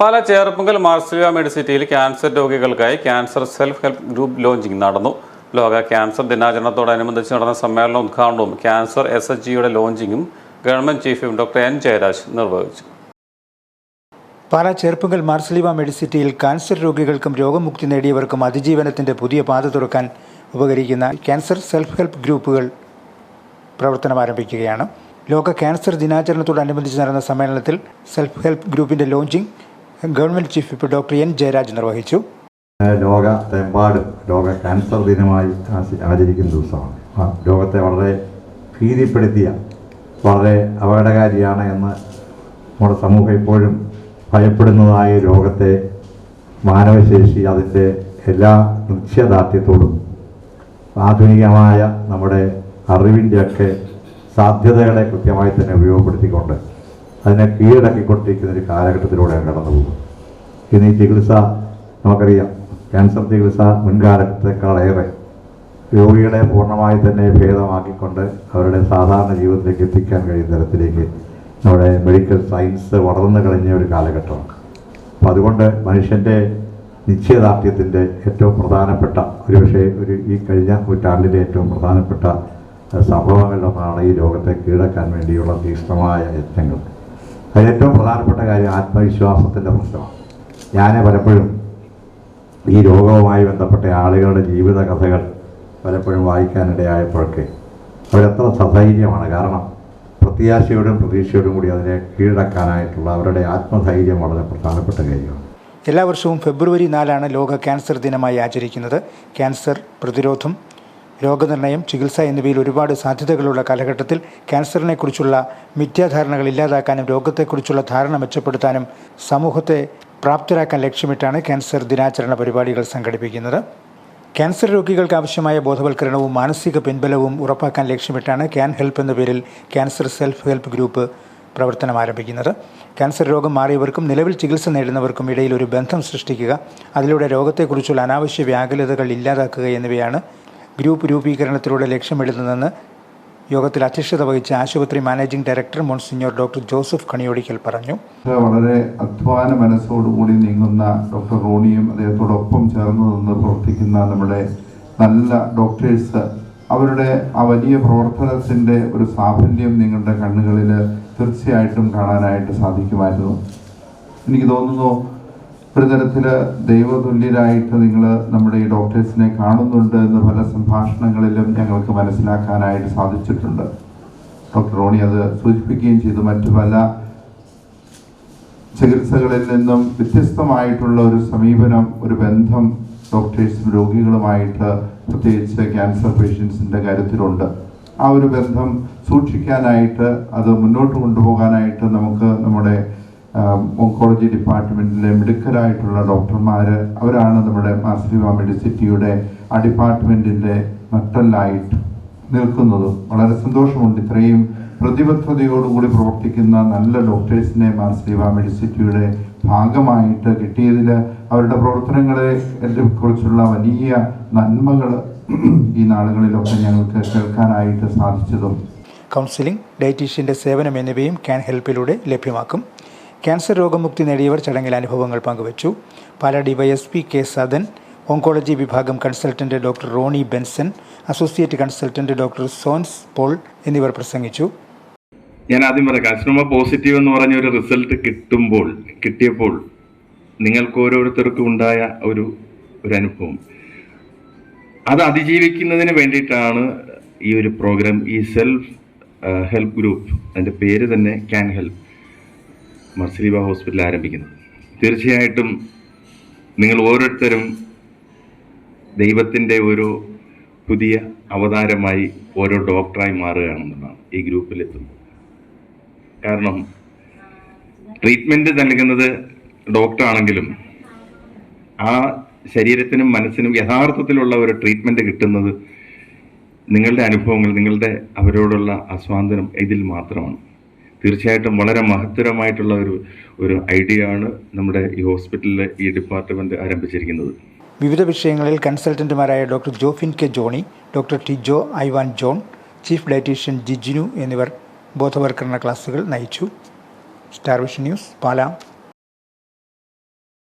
പാല ചേർപ്പുങ്കൽ മാർസിലിയ മെഡിസിറ്റിയിൽ cancer രോഗികൾക്കായി cancer self help group launching നടന്നു. ലോക ക്യാൻസർ ദിനാചരണത്തോടനുബന്ധിച്ച് നടന്ന സമ്മേളന ഉദ്ഘാടനവും ക്യാൻസർ എസ് എച്ച് ജിയുടെ ലോഞ്ചിങ്ങും ഗവൺമെന്റ് ചീഫും ഡോക്ടർ എൻ. ജയരാജ് നിർവഹിച്ചു. പാലാ ചേർപ്പുങ്കൽ മാർസലിവ മെഡിസിറ്റിയിൽ ക്യാൻസർ രോഗികൾക്കും രോഗമുക്തി നേടിയവർക്കും അതിജീവനത്തിന്റെ പുതിയ പാത തുറക്കാൻ ഉപകരിക്കുന്ന ക്യാൻസർ സെൽഫ് ഹെൽപ്പ് ഗ്രൂപ്പുകൾ പ്രവർത്തനം ആരംഭിക്കുകയാണ്. ലോക ക്യാൻസർ ദിനാചരണത്തോടനുബന്ധിച്ച് നടന്ന സമ്മേളനത്തിൽ സെൽഫ് ഹെൽപ്പ് ഗ്രൂപ്പിന്റെ launching government chief whip doctor N Jayaraj നിർവഹിച്ചു. ലോകത്തെമ്പാടും ലോക ക്യാൻസർ ദിനമായി ആച- ആചരിക്കുന്ന ദിവസമാണ്. ലോകത്തെ വളരെ ഭീതിപ്പെടുത്തിയ വളരെ അപകടകാരിയാണ് എന്ന് നമ്മുടെ സമൂഹം ഇപ്പോഴും ഭയപ്പെടുന്നതായ ലോകത്തെ മാനവശേഷി അതിന്റെ എല്ലാ നിശ്ചയദാർഢ്യത്തോടും ആധുനികമായ നമ്മുടെ അറിവിന്റെയൊക്കെ സാധ്യതകളെ കൃത്യമായി തന്നെ ഉപയോഗപ്പെടുത്തിക്കൊണ്ട് അതിനെ കീഴടക്കിക്കൊണ്ടിരിക്കുന്ന ഒരു കാലഘട്ടത്തിലൂടെയാണ് കടന്നു പോകുന്നത്. ഇന്ന് ഈ ചികിത്സ നമുക്കറിയാം ക്യാൻസർ ചികിത്സ മുൻകാലത്തേക്കാളേറെ രോഗികളെ പൂർണമായി തന്നെ ഭേദമാക്കിക്കൊണ്ട് അവരുടെ സാധാരണ ജീവിതത്തിലേക്ക് എത്തിക്കാൻ കഴിയുന്ന തരത്തിലേക്ക് നമ്മുടെ മെഡിക്കൽ സയൻസ് വളർന്നു കഴിഞ്ഞ ഒരു കാലഘട്ടമാണ്. അപ്പോൾ അതുകൊണ്ട് മനുഷ്യന്റെ നിശ്ചയദാർഢ്യത്തിന്റെ ഏറ്റവും പ്രധാനപ്പെട്ട ഒരു പക്ഷേ ഒരു ഈ കഴിഞ്ഞ നൂറ്റാണ്ടിലെ ഏറ്റവും പ്രധാനപ്പെട്ട സംഭവങ്ങളിലൊന്നാണ് ഈ രോഗത്തെ കീഴടക്കാൻ വേണ്ടിയുള്ള തീക്ഷ്ണമായ യത്നങ്ങൾ അതിൽ ഏറ്റവും പ്രധാനപ്പെട്ട കാര്യം ആത്മവിശ്വാസത്തിന്റെ പ്രശ്നമാണ്. ഞാൻ പലപ്പോഴും ഈ രോഗവുമായി ബന്ധപ്പെട്ട ആളുകളുടെ ജീവിത കഥകൾ പലപ്പോഴും വായിക്കാനിടയായപ്പോഴൊക്കെ അവരെത്ര സധൈര്യമാണ്. കാരണം പ്രത്യാശയോടും പ്രതീക്ഷയോടും കൂടി അതിനെ കീഴടക്കാനായിട്ടുള്ള അവരുടെ ആത്മധൈര്യം വളരെ പ്രധാനപ്പെട്ട കാര്യമാണ്. എല്ലാ വർഷവും ഫെബ്രുവരി നാലാണ് ലോക ക്യാൻസർ ദിനമായി ആചരിക്കുന്നത്. ക്യാൻസർ പ്രതിരോധം രോഗനിർണയം ചികിത്സ എന്നിവയിൽ ഒരുപാട് സാധ്യതകളുള്ള കാലഘട്ടത്തിൽ ക്യാൻസറിനെക്കുറിച്ചുള്ള മിഥ്യാധാരണകൾ ഇല്ലാതാക്കാനും രോഗത്തെക്കുറിച്ചുള്ള ധാരണ മെച്ചപ്പെടുത്താനും സമൂഹത്തെ പ്രാപ്തരാക്കാൻ ലക്ഷ്യമിട്ടാണ് ക്യാൻസർ ദിനാചരണ പരിപാടികൾ സംഘടിപ്പിക്കുന്നത്. ക്യാൻസർ രോഗികൾക്ക് ആവശ്യമായ ബോധവൽക്കരണവും മാനസിക പിൻബലവും ഉറപ്പാക്കാൻ ലക്ഷ്യമിട്ടാണ് ക്യാൻ ഹെൽപ്പ് എന്ന പേരിൽ ക്യാൻസർ സെൽഫ് ഹെൽപ്പ് ഗ്രൂപ്പ് പ്രവർത്തനം ആരംഭിക്കുന്നത്. ക്യാൻസർ രോഗം മാറിയവർക്കും നിലവിൽ ചികിത്സ നേടുന്നവർക്കും ഇടയിൽ ഒരു ബന്ധം സൃഷ്ടിക്കുക അതിലൂടെ രോഗത്തെക്കുറിച്ചുള്ള അനാവശ്യ വ്യാകുലതകൾ ഇല്ലാതാക്കുക എന്നിവയാണ് ഗ്രൂപ്പ് രൂപീകരണത്തിലൂടെ ലക്ഷ്യമിടുന്നതെന്ന് യോഗത്തിൽ അധ്യക്ഷത വഹിച്ച ആശുപത്രി managing director monsignor doctor Joseph Kaniyodickal പറഞ്ഞു. വളരെ അധ്വാന മനസ്സോടുകൂടി നീങ്ങുന്ന ഡോക്ടർ റോണിയും അദ്ദേഹത്തോടൊപ്പം ചേർന്ന് നിന്ന് പ്രവർത്തിക്കുന്ന നമ്മുടെ നല്ല ഡോക്ടേഴ്സ് അവരുടെ ആ വലിയ പ്രവർത്തനത്തിന്റെ ഒരു സാഫല്യം നിങ്ങളുടെ കണ്ണുകളിൽ തീർച്ചയായിട്ടും കാണാനായിട്ട് സാധിക്കുമായിരുന്നു. എനിക്ക് തോന്നുന്നു ഒരു തരത്തിൽ ദൈവതുല്യരായിട്ട് നിങ്ങൾ നമ്മുടെ ഈ ഡോക്ടേഴ്സിനെ കാണുന്നുണ്ട് എന്ന് പല സംഭാഷണങ്ങളിലും ഞങ്ങൾക്ക് മനസ്സിലാക്കാനായിട്ട് സാധിച്ചിട്ടുണ്ട്. ഡോക്ടർ റോണി അത് സൂചിപ്പിക്കുകയും ചെയ്തു. മറ്റു പല ചികിത്സകളിൽ നിന്നും വ്യത്യസ്തമായിട്ടുള്ള ഒരു സമീപനം ഒരു ബന്ധം ഡോക്ടേഴ്സും രോഗികളുമായിട്ട് പ്രത്യേകിച്ച് ക്യാൻസർ പേഷ്യൻസിന്റെ കാര്യത്തിലുണ്ട്. ആ ഒരു ബന്ധം സൂക്ഷിക്കാനായിട്ട് അത് മുന്നോട്ട് കൊണ്ടുപോകാനായിട്ട് നമുക്ക് നമ്മുടെ ഓങ്കോളജി ഡിപ്പാർട്ട്മെന്റിലെ മിടുക്കരായിട്ടുള്ള ഡോക്ടർമാർ അവരാണ് നമ്മുടെ മാർസിലിവ മെഡിസിറ്റിയുടെ ആ ഡിപ്പാർട്ട്മെന്റിന്റെ നട്ടല്ലായിട്ട് നിൽക്കുന്നതും വളരെ സന്തോഷമുണ്ട്. ഇത്രയും പ്രതിബദ്ധതയോടുകൂടി പ്രവർത്തിക്കുന്ന നല്ല ഡോക്ടേഴ്സിനെ മാർസ്ലീവ മെഡിസിറ്റിയുടെ ഭാഗമായിട്ട് കിട്ടിയതിൽ അവരുടെ പ്രവർത്തനങ്ങളെ കുറിച്ചുള്ള വലിയ നന്മകൾ ഈ നാളുകളിലൊക്കെ ഞങ്ങൾക്ക് കേൾക്കാനായിട്ട് സാധിച്ചതും. കൗൺസിലിംഗ് ഡയറ്റീഷ്യന്റെ സേവനം എന്നിവയും ക്യാൻ ഹെൽപ്പിലൂടെ ലഭ്യമാക്കും. ക്യാൻസർ രോഗമുക്തി നേടിയവർ ചടങ്ങിൽ അനുഭവങ്ങൾ പങ്കുവച്ചു. Pala DYSP K Sadan oncology വിഭാഗം consultant doctor Roni Benson associate consultant doctor Sons Paul എന്നിവർ പ്രസംഗിച്ചു. ഞാൻ ആദ്യം പറയാം കാർസിനോമ പോസിറ്റീവ് എന്ന് പറഞ്ഞ ഒരു റിസൾട്ട് കിട്ടുമ്പോൾ കിട്ടിയപ്പോൾ നിങ്ങൾക്ക് ഓരോരുത്തർക്കും ഉണ്ടായ ഒരു ഒരു അനുഭവം. അത് അതിജീവിക്കുന്നതിന് വേണ്ടിയിട്ടാണ് ഈ ഒരു പ്രോഗ്രാം ഈ സെൽഫ് ഹെൽപ്പ് ഗ്രൂപ്പ് അതിന്റെ പേര് തന്നെ ക്യാൻ ഹെൽപ്പ്. മർസലീബ ഹോസ്പിറ്റൽ ആരംഭിക്കുന്നത് തീർച്ചയായിട്ടും നിങ്ങൾ ഓരോരുത്തരും ദൈവത്തിന്റെ ഒരു പുതിയ അവതാരമായി ഓരോ ഡോക്ടറായി മാറുകയാണെന്നുള്ളതാണ് ഈ ഗ്രൂപ്പിലെത്തുന്നത്. കാരണം ട്രീറ്റ്മെന്റ് നൽകുന്നത് ഡോക്ടറാണെങ്കിലും ആ ശരീരത്തിനും മനസ്സിനും യഥാർത്ഥത്തിലുള്ള ഒരു ട്രീറ്റ്മെന്റ് കിട്ടുന്നത് നിങ്ങളുടെ അനുഭവങ്ങൾ നിങ്ങളുടെ അവരോടുള്ള അസ്വാന്തനം ഇതിൽ മാത്രമാണ്. തീർച്ചയായിട്ടും വളരെ മഹത്തരമായിട്ടുള്ള ഒരു ഒരു ഐഡിയ ആണ് നമ്മുടെ ഈ ഹോസ്പിറ്റലിലെ ഈ ഡിപ്പാർട്ട്മെന്റ് ആരംഭിച്ചിരിക്കുന്നത്. വിവിധ വിഷയങ്ങളിൽ കൺസൾട്ടന്റുമാരായ doctor Jophin K Johny doctor Tijo Ivan John chief dietitian Jijinu എന്നിവർ ബോധവൽക്കരണ ക്ലാസുകൾ നയിച്ചു. Star vision news പാലാം.